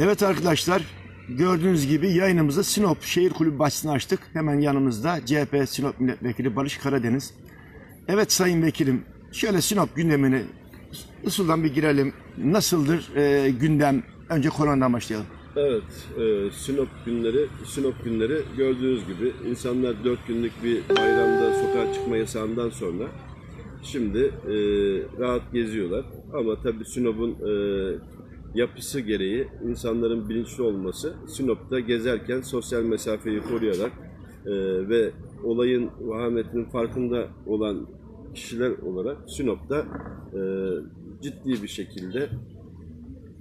Evet arkadaşlar gördüğünüz gibi yayınımızı Sinop Şehir Kulübü bahçesine açtık. Hemen yanımızda CHP Sinop Milletvekili Barış Karadeniz. Evet Sayın Vekilim şöyle Sinop gündemini usuldan bir girelim. Nasıldır e, gündem? Önce koronadan başlayalım. Evet, e, Sinop günleri, Sinop günleri gördüğünüz gibi insanlar dört günlük bir bayramda sokağa çıkma yasağından sonra şimdi e, rahat geziyorlar. Ama tabii Sinop'un e, yapısı gereği insanların bilinçli olması Sinop'ta gezerken sosyal mesafeyi koruyarak e, ve olayın vahametinin farkında olan kişiler olarak Sinop'ta e, ciddi bir şekilde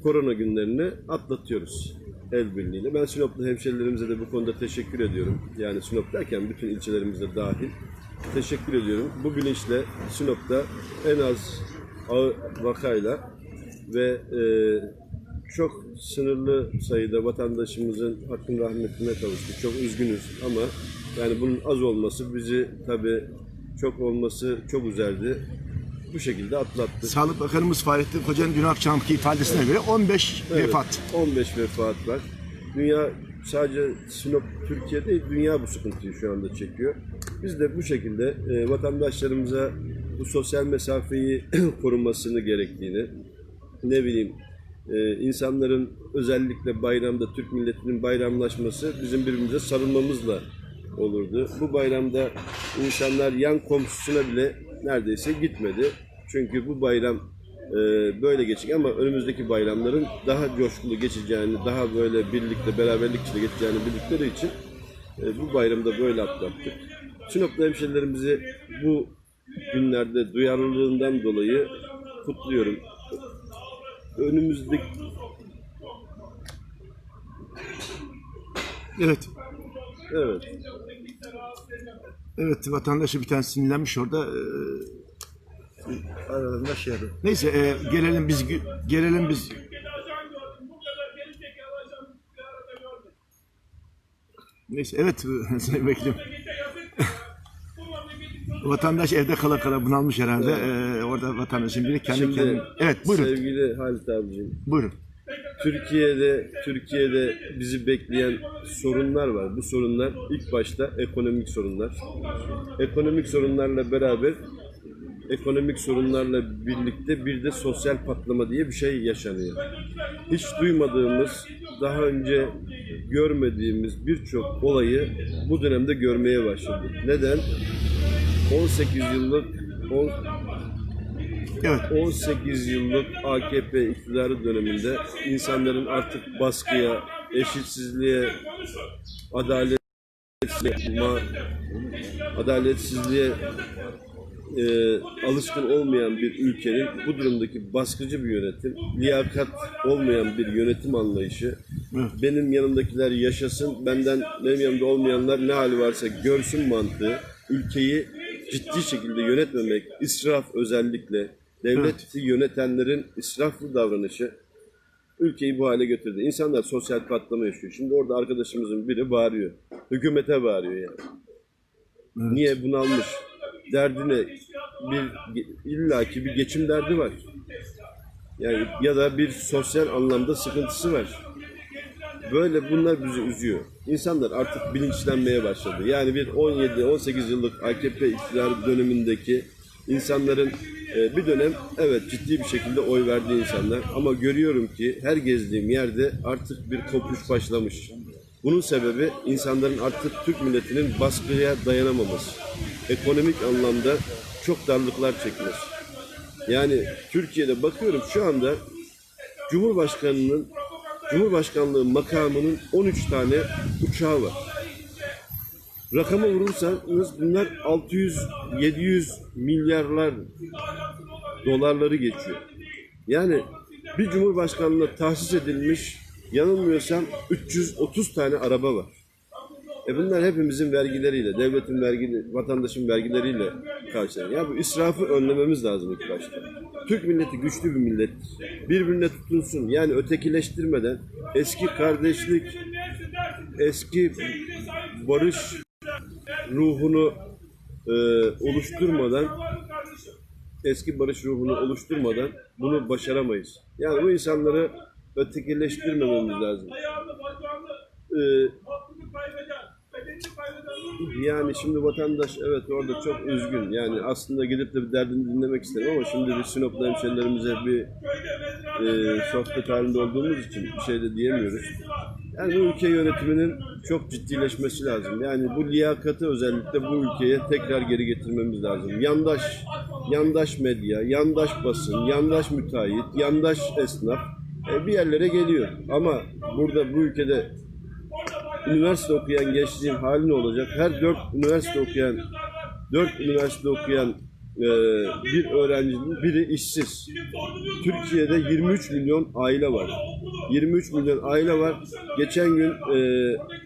korona günlerini atlatıyoruz el birliğiyle. Ben Sinoplu hemşerilerimize de bu konuda teşekkür ediyorum. Yani Sinop derken bütün ilçelerimizde dahil. Teşekkür ediyorum. Bu bilinçle Sinop'ta en az vakayla ve e, çok sınırlı sayıda vatandaşımızın hakkın rahmetine kavuştuk. Çok üzgünüz ama yani bunun az olması bizi tabii çok olması çok üzerdi. Bu şekilde atlattık. Sağlık Bakanımız Fahrettin Koca'nın dün akşamki ifadesine göre 15 Evet, vefat. 15 vefat var. Dünya sadece Sinop Türkiye değil, dünya bu sıkıntıyı şu anda çekiyor. Biz de bu şekilde e, vatandaşlarımıza bu sosyal mesafeyi korunmasını gerektiğini, ne bileyim e, insanların özellikle bayramda Türk milletinin bayramlaşması bizim birbirimize sarılmamızla olurdu. Bu bayramda insanlar yan komşusuna bile neredeyse gitmedi. Çünkü bu bayram e, böyle geçecek ama önümüzdeki bayramların daha coşkulu geçeceğini, daha böyle birlikte, beraberlik içinde geçeceğini bildikleri için e, bu bayramda böyle atlattık. Sinoplu hemşerilerimizi bu günlerde duyarlılığından dolayı kutluyorum. Önümüzdeki Evet. evet Evet vatandaşı bir tane sinirlenmiş orada. e, aralarında şey yapıyor. Neyse e, gelelim biz gelelim biz Neyse evet Sayın Vekilim. Vatandaş evde kala kala bunalmış herhalde. E, orada vatandaşın biri kendi Şimdi kendine... Evet buyurun. sevgili Halit abicim Buyurun. Türkiye'de Türkiye'de bizi bekleyen sorunlar var. Bu sorunlar ilk başta ekonomik sorunlar. Ekonomik sorunlarla beraber ekonomik sorunlarla birlikte bir de sosyal patlama diye bir şey yaşanıyor. Hiç duymadığımız, daha önce görmediğimiz birçok olayı bu dönemde görmeye başladık. Neden? 18 yıllık Evet. 18 yıllık AKP iktidarı döneminde insanların artık baskıya, eşitsizliğe, adaletsizliğe, adaletsizliğe e, alışkın olmayan bir ülkenin bu durumdaki baskıcı bir yönetim, liyakat olmayan bir yönetim anlayışı, benim yanımdakiler yaşasın, benden benim yanımda olmayanlar ne hali varsa görsün mantığı, ülkeyi ciddi şekilde yönetmemek, israf özellikle, devleti yönetenlerin israflı davranışı ülkeyi bu hale götürdü. İnsanlar sosyal patlama yaşıyor. Şimdi orada arkadaşımızın biri bağırıyor. Hükümete bağırıyor yani. Niye bunalmış? Derdine bir illaki bir geçim derdi var. Yani ya da bir sosyal anlamda sıkıntısı var. Böyle bunlar bizi üzüyor. İnsanlar artık bilinçlenmeye başladı. Yani bir 17-18 yıllık AKP iktidarı dönemindeki insanların e, bir dönem evet ciddi bir şekilde oy verdiği insanlar ama görüyorum ki her gezdiğim yerde artık bir kopuş başlamış. Bunun sebebi insanların artık Türk milletinin baskıya dayanamaması. Ekonomik anlamda çok darlıklar çekmesi. Yani Türkiye'de bakıyorum şu anda Cumhurbaşkanının Cumhurbaşkanlığı makamının 13 tane uçağı var. Rakama vurursanız bunlar 600-700 milyarlar dolarları geçiyor. Yani bir cumhurbaşkanlığına tahsis edilmiş yanılmıyorsam 330 tane araba var. E bunlar hepimizin vergileriyle, devletin vergi, vatandaşın vergileriyle karşılanıyor. Ya bu israfı önlememiz lazım ilk başta. Türk milleti güçlü bir millet. Birbirine tutunsun. Yani ötekileştirmeden eski kardeşlik, eski barış ruhunu e, oluşturmadan eski barış ruhunu oluşturmadan bunu başaramayız. Yani bu insanları ötekileştirmememiz lazım. Ee, yani şimdi vatandaş evet orada çok üzgün. Yani aslında gidip de derdini dinlemek isterim ama şimdi bir Sinoplu hemşerilerimize bir e, sohbet halinde olduğumuz için bir şey de diyemiyoruz. Yani bu ülke yönetiminin çok ciddileşmesi lazım. Yani bu liyakatı özellikle bu ülkeye tekrar geri getirmemiz lazım. Yandaş, yandaş medya, yandaş basın, yandaş müteahhit, yandaş esnaf e, bir yerlere geliyor. Ama burada bu ülkede üniversite okuyan gençliğin hali ne olacak? Her dört üniversite okuyan, dört üniversite okuyan e, bir öğrencinin biri işsiz. Türkiye'de 23 milyon aile var. 23 milyon aile var. Geçen gün e,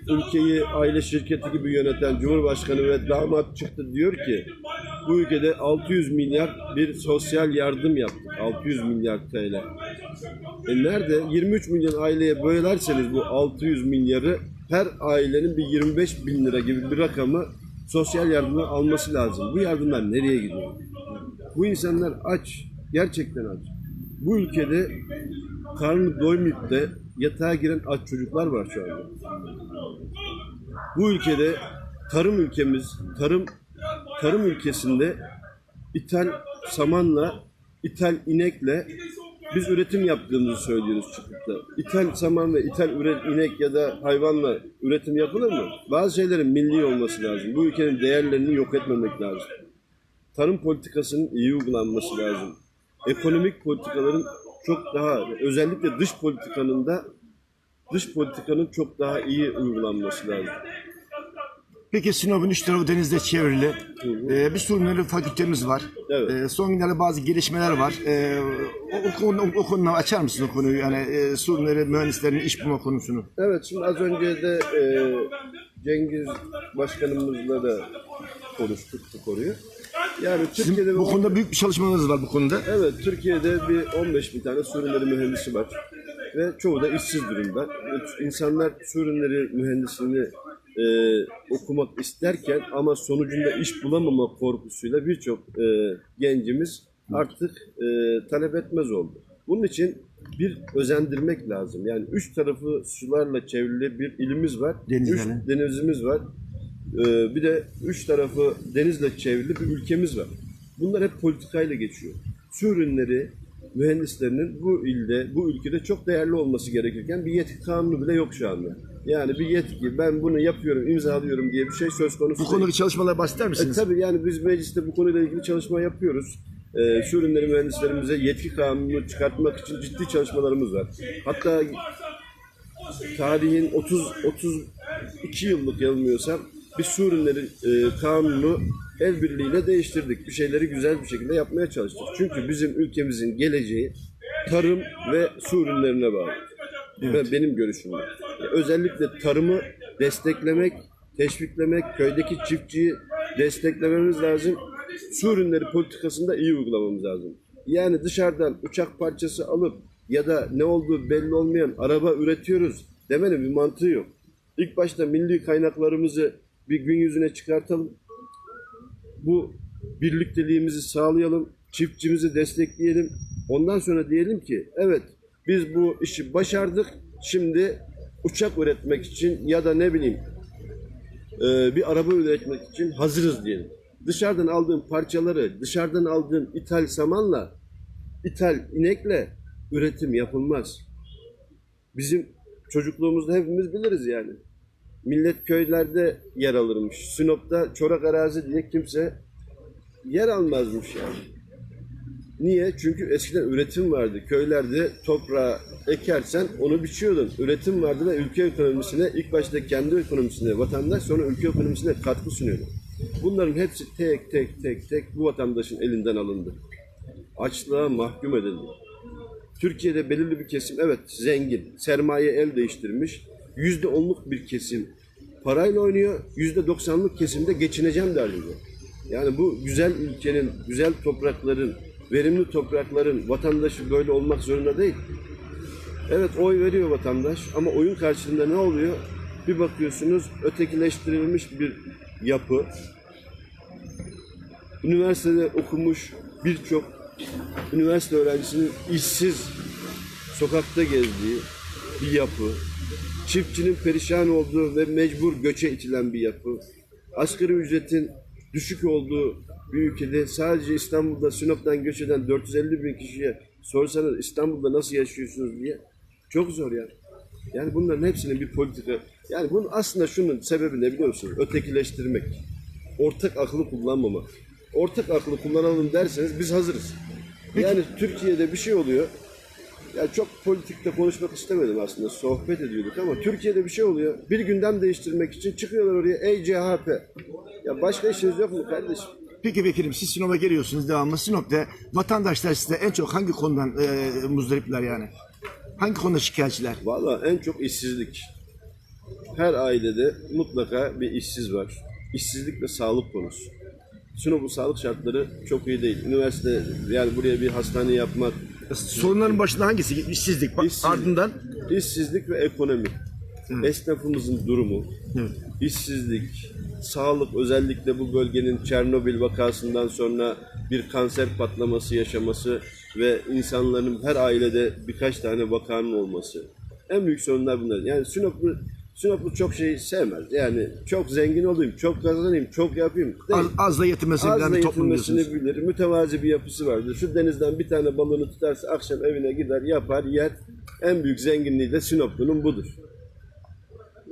ülkeyi aile şirketi gibi yöneten Cumhurbaşkanı ve damat çıktı diyor ki bu ülkede 600 milyar bir sosyal yardım yaptık. 600 milyar TL. E nerede? 23 milyon aileye bölerseniz bu 600 milyarı her ailenin bir 25 bin lira gibi bir rakamı sosyal yardımdan alması lazım. Bu yardımlar nereye gidiyor? Bu insanlar aç. Gerçekten aç. Bu ülkede karnı doymayıp da yatağa giren aç çocuklar var şu anda. Bu ülkede tarım ülkemiz, tarım tarım ülkesinde ithal samanla, ithal inekle biz üretim yaptığımızı söylüyoruz çıkıp da. İthal saman ve ithal üret, inek ya da hayvanla üretim yapılır mı? Bazı şeylerin milli olması lazım. Bu ülkenin değerlerini yok etmemek lazım. Tarım politikasının iyi uygulanması lazım. Ekonomik politikaların çok daha, özellikle dış politikanın da dış politikanın çok daha iyi uygulanması lazım. Peki Sinop'un üç tarafı denizle çevrili. Ee, bir Suriyeli fakültemiz var. Evet. Ee, son günlerde bazı gelişmeler var. Ee, o, o, konu, o konuda açar mısın o konuyu? Yani e, Suriyeli mühendislerin iş bulma konusunu. Evet şimdi az önce de e, Cengiz Başkanımızla da konuştuk bu konuyu. Yani Türkiye'de Bu konuda büyük bir çalışmalarınız var bu konuda. Evet, Türkiye'de bir 15 bin tane Suriyeli mühendisi var. Ve çoğu da işsiz durumda. İnsanlar Suriyeli mühendisliğini e, okumak isterken ama sonucunda iş bulamama korkusuyla birçok e, gencimiz artık e, talep etmez oldu. Bunun için bir özendirmek lazım. Yani üç tarafı sularla çevrili bir ilimiz var. Denizlerle. Üç denizimiz var. Ee, bir de üç tarafı denizle çevrili bir ülkemiz var. Bunlar hep politikayla geçiyor. Su ürünleri mühendislerinin bu ilde, bu ülkede çok değerli olması gerekirken bir yetki kanunu bile yok şu anda. Yani bir yetki, ben bunu yapıyorum, imzalıyorum diye bir şey söz konusu Bu değil. konudaki çalışmalara bahseder E, misiniz? tabii yani biz mecliste bu konuyla ilgili çalışma yapıyoruz. E, şu ürünleri mühendislerimize yetki kanunu çıkartmak için ciddi çalışmalarımız var. Hatta tarihin 30 32 yıllık yanılmıyorsam bir su ürünleri e, kanunu el birliğiyle değiştirdik. Bir şeyleri güzel bir şekilde yapmaya çalıştık. Çünkü bizim ülkemizin geleceği tarım ve su ürünlerine bağlı. Ve benim görüşüm. Özellikle tarımı desteklemek, teşviklemek, köydeki çiftçiyi desteklememiz lazım. Su ürünleri politikasında iyi uygulamamız lazım. Yani dışarıdan uçak parçası alıp ya da ne olduğu belli olmayan araba üretiyoruz demenin bir mantığı yok. İlk başta milli kaynaklarımızı bir gün yüzüne çıkartalım. Bu birlikteliğimizi sağlayalım, çiftçimizi destekleyelim. Ondan sonra diyelim ki evet biz bu işi başardık. Şimdi uçak üretmek için ya da ne bileyim e, bir araba üretmek için hazırız diyelim. Dışarıdan aldığın parçaları, dışarıdan aldığın ithal samanla, ithal inekle üretim yapılmaz. Bizim çocukluğumuzda hepimiz biliriz yani. Millet köylerde yer alırmış. Sinop'ta çorak arazi diye kimse yer almazmış yani. Niye? Çünkü eskiden üretim vardı. Köylerde toprağı ekersen onu biçiyordun. Üretim vardı ve ülke ekonomisine ilk başta kendi ekonomisine vatandaş sonra ülke ekonomisine katkı sunuyordu. Bunların hepsi tek tek tek tek bu vatandaşın elinden alındı. Açlığa mahkum edildi. Türkiye'de belirli bir kesim evet zengin, sermaye el değiştirmiş. Yüzde onluk bir kesim parayla oynuyor. Yüzde doksanlık kesimde geçineceğim derdinde. Yani bu güzel ülkenin, güzel toprakların, verimli toprakların vatandaşı böyle olmak zorunda değil. Evet oy veriyor vatandaş ama oyun karşılığında ne oluyor? Bir bakıyorsunuz ötekileştirilmiş bir yapı. Üniversitede okumuş birçok üniversite öğrencisinin işsiz sokakta gezdiği bir yapı, çiftçinin perişan olduğu ve mecbur göçe itilen bir yapı, asgari ücretin düşük olduğu bir ülkede sadece İstanbul'da Sinop'tan göç eden 450 bin kişiye sorsanız İstanbul'da nasıl yaşıyorsunuz diye çok zor ya. Yani bunların hepsinin bir politika. Yani bunun aslında şunun sebebi ne biliyor musunuz? Ötekileştirmek. Ortak aklı kullanmamak. Ortak aklı kullanalım derseniz biz hazırız. Yani Türkiye'de bir şey oluyor. Ya çok politikte konuşmak istemedim aslında. Sohbet ediyorduk ama Türkiye'de bir şey oluyor. Bir gündem değiştirmek için çıkıyorlar oraya. Ey CHP. Ya başka işiniz yok mu kardeşim? Peki vekilim siz Sinop'a geliyorsunuz devamlı. Sinop'ta vatandaşlar size en çok hangi konudan e, muzdaripler yani? Hangi konuda şikayetçiler? Valla en çok işsizlik. Her ailede mutlaka bir işsiz var. İşsizlik ve sağlık konusu. Sinop'un sağlık şartları çok iyi değil. Üniversite yani buraya bir hastane yapmak, Sorunların başında hangisi? İşsizlik. Bak, İşsizlik. Ardından işsizlik ve ekonomi. Esnafımızın durumu, işsizlik, sağlık özellikle bu bölgenin Çernobil vakasından sonra bir kanser patlaması yaşaması ve insanların her ailede birkaç tane vakanın olması. En büyük sorunlar bunlar. Yani Sinoplu, Sinoplu çok şey sevmez. Yani çok zengin olayım, çok kazanayım, çok yapayım. Değil. az, az da yetinmesini bilen Az da bir toplum diyorsunuz. bilir. Mütevazi bir yapısı vardır. Şu denizden bir tane balığını tutarsa akşam evine gider, yapar, yer. En büyük zenginliği de Sinoplu'nun budur.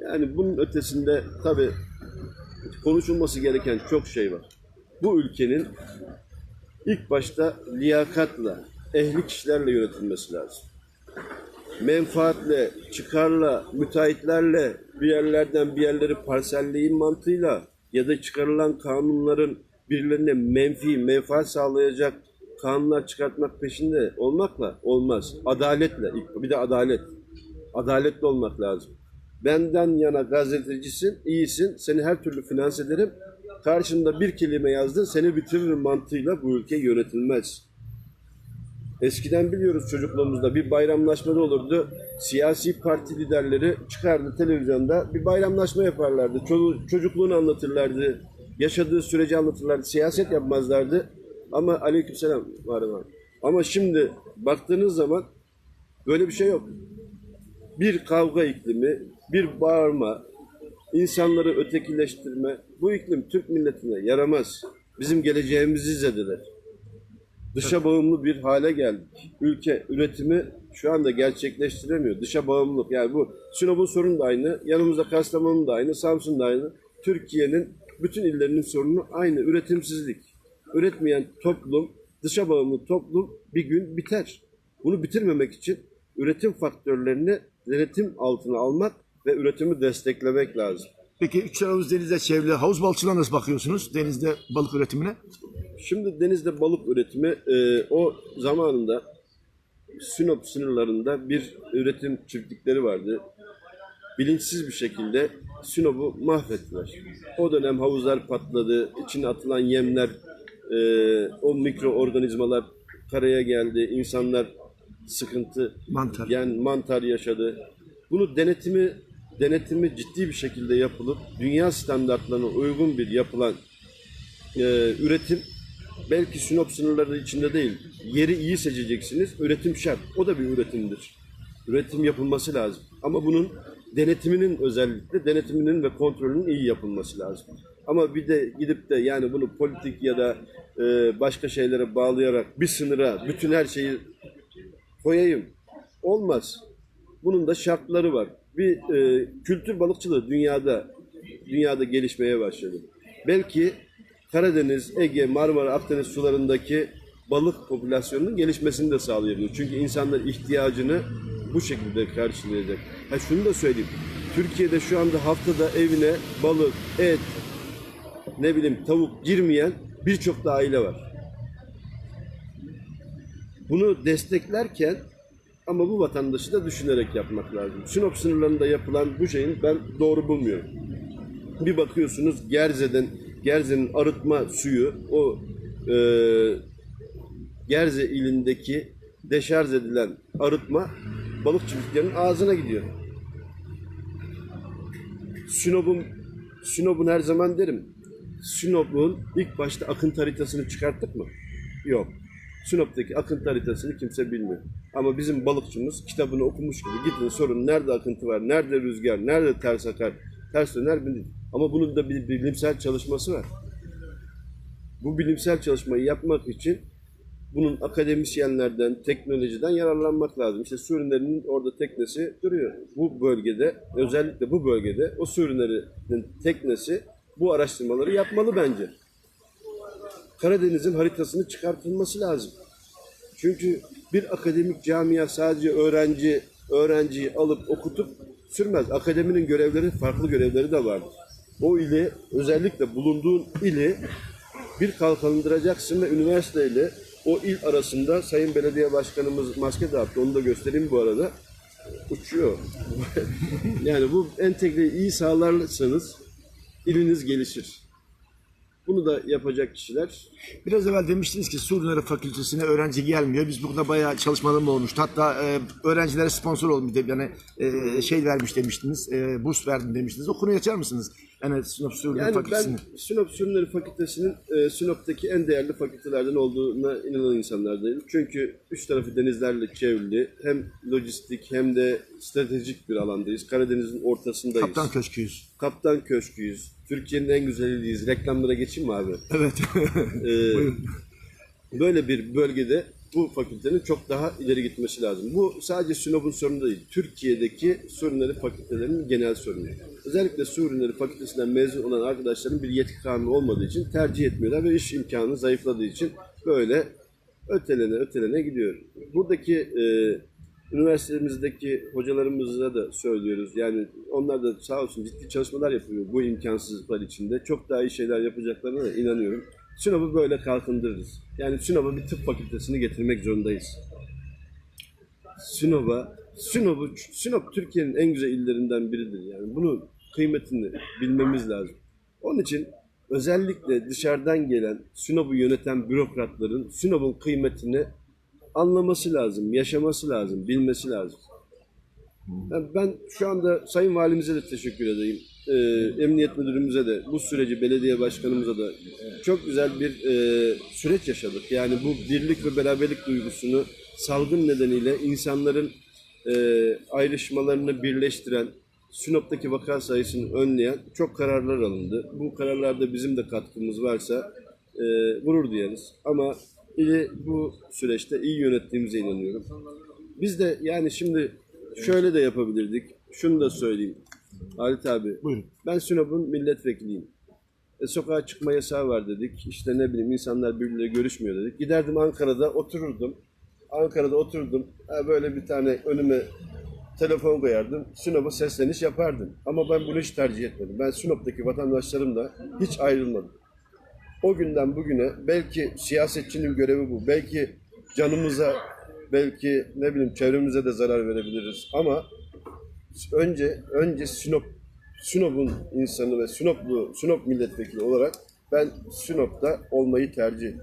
Yani bunun ötesinde tabii konuşulması gereken çok şey var. Bu ülkenin ilk başta liyakatla, ehli kişilerle yönetilmesi lazım. Menfaatle, çıkarla, müteahhitlerle bir yerlerden bir yerleri parselleyin mantığıyla ya da çıkarılan kanunların birilerine menfi, menfaat sağlayacak kanunlar çıkartmak peşinde olmakla olmaz. Adaletle, bir de adalet. Adaletli olmak lazım. Benden yana gazetecisin, iyisin, seni her türlü finanse ederim. Karşımda bir kelime yazdın, seni bitiririm mantığıyla bu ülke yönetilmez. Eskiden biliyoruz çocukluğumuzda bir bayramlaşma olurdu. Siyasi parti liderleri çıkardı televizyonda bir bayramlaşma yaparlardı. Çocukluğunu anlatırlardı. Yaşadığı süreci anlatırlardı. Siyaset yapmazlardı. Ama aleykümselam var var. Ama şimdi baktığınız zaman böyle bir şey yok. Bir kavga iklimi, bir bağırma, insanları ötekileştirme. Bu iklim Türk milletine yaramaz. Bizim geleceğimizi zedeler dışa bağımlı bir hale geldik. Ülke üretimi şu anda gerçekleştiremiyor. Dışa bağımlılık. Yani bu Sinop'un sorunu da aynı. Yanımızda Kastamonu'nun da aynı. Samsun da aynı. Türkiye'nin bütün illerinin sorunu aynı. Üretimsizlik. Üretmeyen toplum, dışa bağımlı toplum bir gün biter. Bunu bitirmemek için üretim faktörlerini denetim altına almak ve üretimi desteklemek lazım. Peki üç tarafımız denizde çevrili havuz balıkçılığına nasıl bakıyorsunuz? Denizde balık üretimine? Şimdi denizde balık üretimi e, o zamanında Sinop sınırlarında bir üretim çiftlikleri vardı. Bilinçsiz bir şekilde Sinop'u mahvettiler. O dönem havuzlar patladı, içine atılan yemler, e, o mikroorganizmalar karaya geldi, insanlar sıkıntı, Mantar. yani mantar yaşadı. Bunu denetimi denetimi ciddi bir şekilde yapılıp dünya standartlarına uygun bir yapılan e, üretim belki Sinop sınırları içinde değil. Yeri iyi seçeceksiniz. Üretim şart. O da bir üretimdir. Üretim yapılması lazım. Ama bunun denetiminin özellikle denetiminin ve kontrolünün iyi yapılması lazım. Ama bir de gidip de yani bunu politik ya da e, başka şeylere bağlayarak bir sınıra bütün her şeyi koyayım. Olmaz. Bunun da şartları var. Bir e, kültür balıkçılığı dünyada dünyada gelişmeye başladı. Belki Karadeniz, Ege, Marmara, Akdeniz sularındaki balık popülasyonunun gelişmesini de sağlayabilir. Çünkü insanlar ihtiyacını bu şekilde karşılayacak. Ha şunu da söyleyeyim. Türkiye'de şu anda haftada evine balık, et, ne bileyim tavuk girmeyen birçok da aile var. Bunu desteklerken ama bu vatandaşı da düşünerek yapmak lazım. Sinop sınırlarında yapılan bu şeyin ben doğru bulmuyorum. Bir bakıyorsunuz Gerze'den, Gerze'nin arıtma suyu o e, Gerze ilindeki deşarj edilen arıtma balık çiftliklerinin ağzına gidiyor. Sinop'un Sinop'un her zaman derim. Sinop'un ilk başta akıntı haritasını çıkarttık mı? Yok. Sinop'taki akıntı haritasını kimse bilmiyor. Ama bizim balıkçımız kitabını okumuş gibi gidin sorun nerede akıntı var, nerede rüzgar, nerede ters akar, ters döner bilir. Ama bunun da bir bilimsel çalışması var. Bu bilimsel çalışmayı yapmak için bunun akademisyenlerden, teknolojiden yararlanmak lazım. İşte su orada teknesi duruyor. Bu bölgede, özellikle bu bölgede o su teknesi bu araştırmaları yapmalı bence. Karadeniz'in haritasını çıkartılması lazım. Çünkü bir akademik camia sadece öğrenci öğrenciyi alıp okutup sürmez. Akademinin görevleri, farklı görevleri de vardır. O ili, özellikle bulunduğun ili bir kalkındıracaksın ve üniversiteyle o il arasında Sayın Belediye Başkanımız maske dağıttı. Onu da göstereyim bu arada. Uçuyor. yani bu entegreyi iyi sağlarsanız iliniz gelişir. Bunu da yapacak kişiler Biraz evvel demiştiniz ki Su Ürünleri Fakültesine öğrenci gelmiyor. Biz burada bayağı çalışmalarım olmuştu. Hatta e, öğrencilere sponsor olmuş yani e, şey vermiş demiştiniz. E, burs verdim demiştiniz. O konuyu açar mısınız? Yani Sinop Su Ürünleri Yani Fakültesi'ni. ben Sinop Sürünleri Fakültesi'nin e, Sinop'taki en değerli fakültelerden olduğuna inanan insanlardayım. Çünkü üç tarafı denizlerle çevrili. Hem lojistik hem de stratejik bir alandayız. Karadeniz'in ortasındayız. Kaptan Köşküyüz. Kaptan Köşküyüz. Türkiye'nin en güzeliyiz. Reklamlara geçeyim mi abi? Evet. Böyle bir bölgede bu fakültenin çok daha ileri gitmesi lazım. Bu sadece Sinop'un sorunu değil. Türkiye'deki su ürünleri fakültelerinin genel sorunu. Özellikle su ürünleri fakültesinden mezun olan arkadaşların bir yetki kanunu olmadığı için tercih etmiyorlar ve iş imkanı zayıfladığı için böyle ötelene ötelene gidiyor. Buradaki e, üniversitemizdeki hocalarımıza da söylüyoruz. Yani onlar da sağ olsun ciddi çalışmalar yapıyor bu imkansızlıklar içinde. Çok daha iyi şeyler yapacaklarına da inanıyorum. Sinop'u böyle kalkındırırız. Yani Sinop'a bir tıp fakültesini getirmek zorundayız. Sinop'a, Sinop'u, Sinop Türkiye'nin en güzel illerinden biridir. Yani bunun kıymetini bilmemiz lazım. Onun için özellikle dışarıdan gelen Sinop'u yöneten bürokratların Sinop'un kıymetini anlaması lazım, yaşaması lazım, bilmesi lazım. Ben, şu anda Sayın Valimize de teşekkür edeyim. Ee, Emniyet Müdürümüze de, bu süreci belediye başkanımıza da çok güzel bir e, süreç yaşadık. Yani bu birlik ve beraberlik duygusunu salgın nedeniyle insanların e, ayrışmalarını birleştiren, Sinop'taki vaka sayısını önleyen çok kararlar alındı. Bu kararlarda bizim de katkımız varsa e, gurur duyarız. Ama ili bu süreçte iyi yönettiğimize inanıyorum. Biz de yani şimdi şöyle de yapabilirdik. Şunu da söyleyeyim. Halit abi. Buyurun. Ben Sinop'un milletvekiliyim. E, sokağa çıkma yasağı var dedik. İşte ne bileyim insanlar birbirleriyle görüşmüyor dedik. Giderdim Ankara'da otururdum. Ankara'da oturdum. Ha, böyle bir tane önüme telefon koyardım. Sinop'a sesleniş yapardım. Ama ben bunu hiç tercih etmedim. Ben Sinop'taki vatandaşlarımla hiç ayrılmadım. O günden bugüne belki siyasetçinin görevi bu. Belki canımıza, belki ne bileyim çevremize de zarar verebiliriz. Ama önce önce Sinop Sinop'un insanı ve Sinoplu Sinop milletvekili olarak ben Sinop'ta olmayı tercih ettim.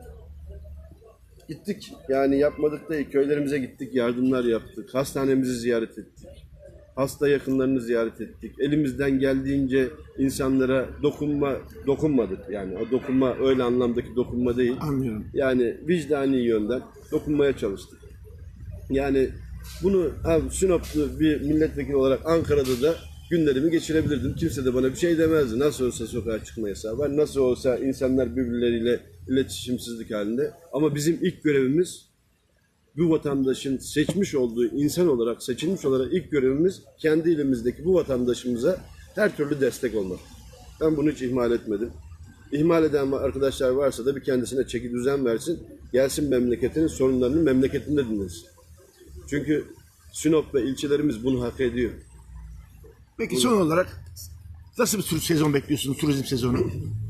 Gittik yani yapmadık değil köylerimize gittik yardımlar yaptık hastanemizi ziyaret ettik hasta yakınlarını ziyaret ettik elimizden geldiğince insanlara dokunma dokunmadık yani o dokunma öyle anlamdaki dokunma değil Anlıyorum. yani vicdani yönden dokunmaya çalıştık. Yani bunu abi Sinoplu bir milletvekili olarak Ankara'da da günlerimi geçirebilirdim. Kimse de bana bir şey demezdi. Nasıl olsa sokağa çıkma yasağı var. Nasıl olsa insanlar birbirleriyle iletişimsizlik halinde. Ama bizim ilk görevimiz bu vatandaşın seçmiş olduğu insan olarak, seçilmiş olarak ilk görevimiz kendi ilimizdeki bu vatandaşımıza her türlü destek olmak. Ben bunu hiç ihmal etmedim. İhmal eden arkadaşlar varsa da bir kendisine çeki düzen versin. Gelsin memleketinin sorunlarını memleketinde dinlesin. Çünkü Sinop ve ilçelerimiz bunu hak ediyor. Peki son olarak nasıl bir tur sezon bekliyorsunuz? Turizm sezonu.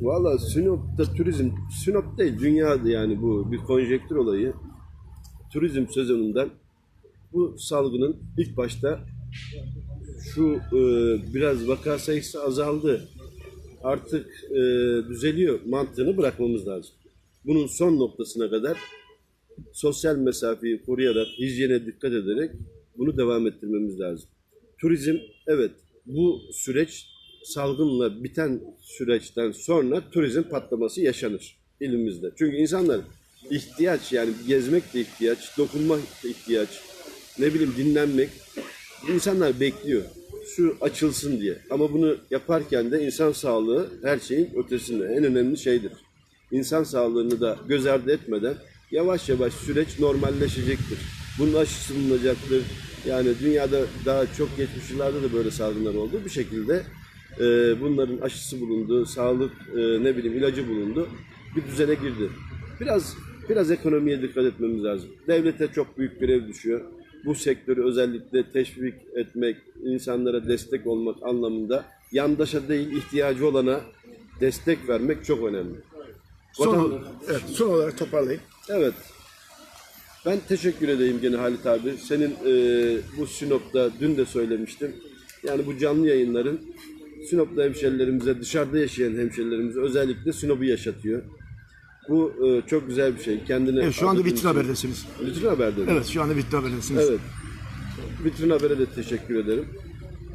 Valla Sinop'ta turizm, Sinop değil dünyada yani bu bir konjektür olayı. Turizm sezonundan bu salgının ilk başta şu e, biraz vaka sayısı azaldı. Artık e, düzeliyor mantığını bırakmamız lazım. Bunun son noktasına kadar sosyal mesafeyi koruyarak, hijyene dikkat ederek bunu devam ettirmemiz lazım. Turizm, evet bu süreç salgınla biten süreçten sonra turizm patlaması yaşanır ilimizde. Çünkü insanlar ihtiyaç yani gezmek de ihtiyaç, dokunmak da ihtiyaç, ne bileyim dinlenmek. İnsanlar bekliyor. Şu açılsın diye. Ama bunu yaparken de insan sağlığı her şeyin ötesinde. En önemli şeydir. İnsan sağlığını da göz ardı etmeden yavaş yavaş süreç normalleşecektir. Bunun aşısı bulunacaktır. Yani dünyada daha çok geçmiş yıllarda da böyle salgınlar oldu. Bir şekilde e, bunların aşısı bulundu, sağlık e, ne bileyim ilacı bulundu. Bir düzene girdi. Biraz biraz ekonomiye dikkat etmemiz lazım. Devlete çok büyük görev düşüyor. Bu sektörü özellikle teşvik etmek, insanlara destek olmak anlamında yandaşa değil ihtiyacı olana destek vermek çok önemli. Son, Vatan- evet, son olarak toparlayayım. Evet. Ben teşekkür edeyim gene Halit abi. Senin e, bu Sinop'ta dün de söylemiştim. Yani bu canlı yayınların Sinop'ta hemşerilerimize, dışarıda yaşayan hemşerilerimize özellikle Sinop'u yaşatıyor. Bu e, çok güzel bir şey. Kendine Evet, şu anda Vitrin için- Haber'desiniz. Vitrin Haber'de mi? Evet şu anda Vitrin Haber'desiniz. Evet. Vitrin Haber'e de teşekkür ederim.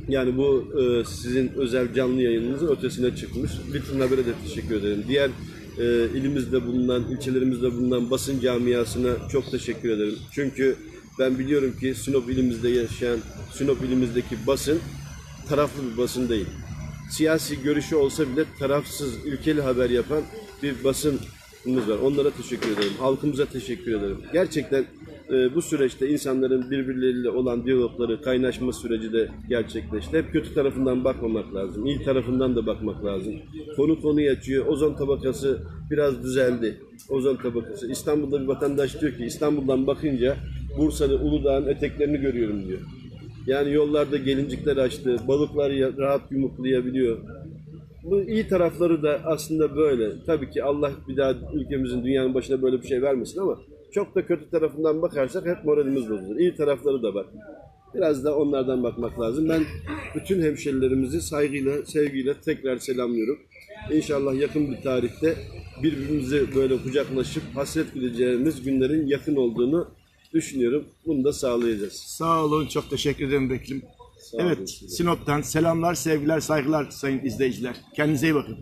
Yani bu e, sizin özel canlı yayınınızın ötesine çıkmış. Vitrin Haber'e de teşekkür ederim. Diğer e, ilimizde bulunan, ilçelerimizde bulunan basın camiasına çok teşekkür ederim. Çünkü ben biliyorum ki Sinop ilimizde yaşayan, Sinop ilimizdeki basın taraflı bir basın değil. Siyasi görüşü olsa bile tarafsız, ülkeli haber yapan bir basınımız var. Onlara teşekkür ederim. Halkımıza teşekkür ederim. Gerçekten e, bu süreçte insanların birbirleriyle olan diyalogları, kaynaşma süreci de gerçekleşti. Hep kötü tarafından bakmamak lazım. İyi tarafından da bakmak lazım. Konu konuyu açıyor. Ozon tabakası biraz düzeldi. Ozon tabakası. İstanbul'da bir vatandaş diyor ki İstanbul'dan bakınca Bursa'nın Uludağ'ın eteklerini görüyorum diyor. Yani yollarda gelincikler açtı, balıklar rahat yumurtlayabiliyor. Bu iyi tarafları da aslında böyle. Tabii ki Allah bir daha ülkemizin, dünyanın başına böyle bir şey vermesin ama çok da kötü tarafından bakarsak hep moralimiz bozulur. İyi tarafları da var. Biraz da onlardan bakmak lazım. Ben bütün hemşerilerimizi saygıyla, sevgiyle tekrar selamlıyorum. İnşallah yakın bir tarihte birbirimizi böyle kucaklaşıp hasret gideceğimiz günlerin yakın olduğunu düşünüyorum. Bunu da sağlayacağız. Sağ olun çok teşekkür ederim. Sağ olun Evet size. Sinop'tan selamlar, sevgiler, saygılar sayın izleyiciler. Kendinize iyi bakın.